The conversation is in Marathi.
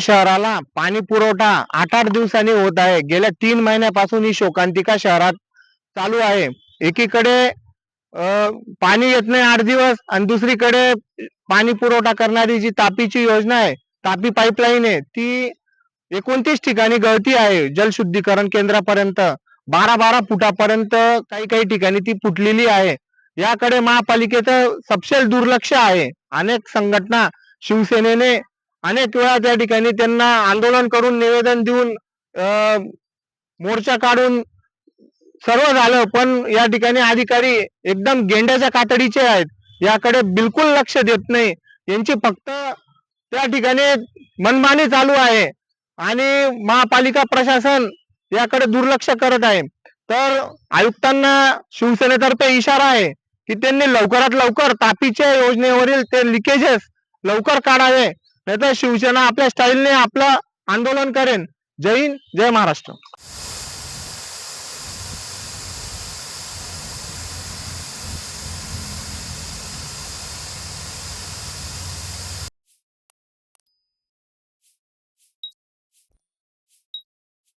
शहराला पाणी पुरवठा आठ आठ दिवसांनी होत आहे. गेल्या तीन महिन्यापासून ही शोकांतिका शहरात चालू आहे. एकीकडे पाणी येत नाही आठ दिवस आणि दुसरीकडे पाणी पुरवठा करणारी जी तापीची योजना आहे तापी पाईपलाईन आहे ती एकोणतीस ठिकाणी गळती आहे जलशुद्धीकरण केंद्रापर्यंत. बारा बारा फुटापर्यंत काही काही ठिकाणी ती फुटलेली आहे. याकडे महापालिकेचं सपशेल दुर्लक्ष आहे. अनेक संघटना शिवसेनेने अनेक वेळा त्या ठिकाणी त्यांना आंदोलन करून निवेदन देऊन मोर्चा काढून सर्व झालं. पण या ठिकाणी अधिकारी एकदम गेंड्याच्या कातडीचे आहेत. याकडे बिलकुल लक्ष देत नाही. यांची फक्त त्या ठिकाणी मनमानी चालू आहे. आणि महापालिका प्रशासन याकडे दुर्लक्ष करत आहे. तर आयुक्तांना शिवसेनेतर्फे इशारा आहे की त्यांनी लवकरात लवकर तापीच्या योजनेवरील ते लिकेजेस लवकर काढावे. नाहीतर शिवसेना आपल्या स्टाईलने आपलं आंदोलन करेन. जय हिंद जय महाराष्ट्र.